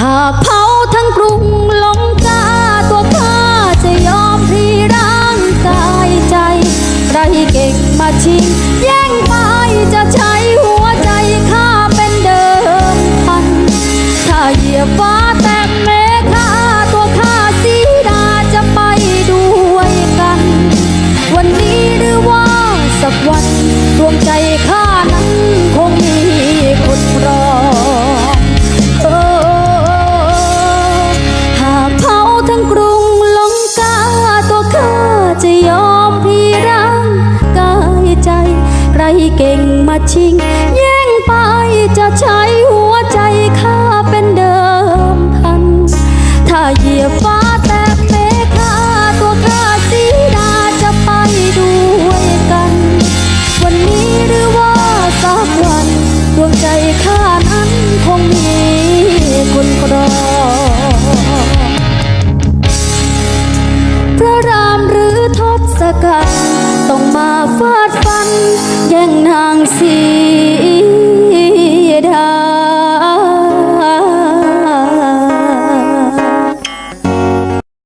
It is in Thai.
หากเผาทั้งกรุงลงกาตัวข้าจะยอมพลีร่างกายใจใครเก่งมาชิงแย่งไปจะใช้หัวใจข้าเป็นเดิมพัน ถ้าเหยียบฟ้าแตกเมฆาตัวข้าสีดาจะไปด้วยกัน วันนี้หรือว่าสักวันดวงใจข้านั้น เก่งมาชิง แย่งไปจะใช้หัวใจข้าเป็นเดิมพัน ถ้าเหยียบฟ้าแต่เมฆาตัวข้าสีดาจะไปด้วยกัน วันนี้หรือว่าสักวันดวงใจข้านั้นคงมีคนครองพระรามหรือทศกัณฐ์ต้องมาฟา ng sing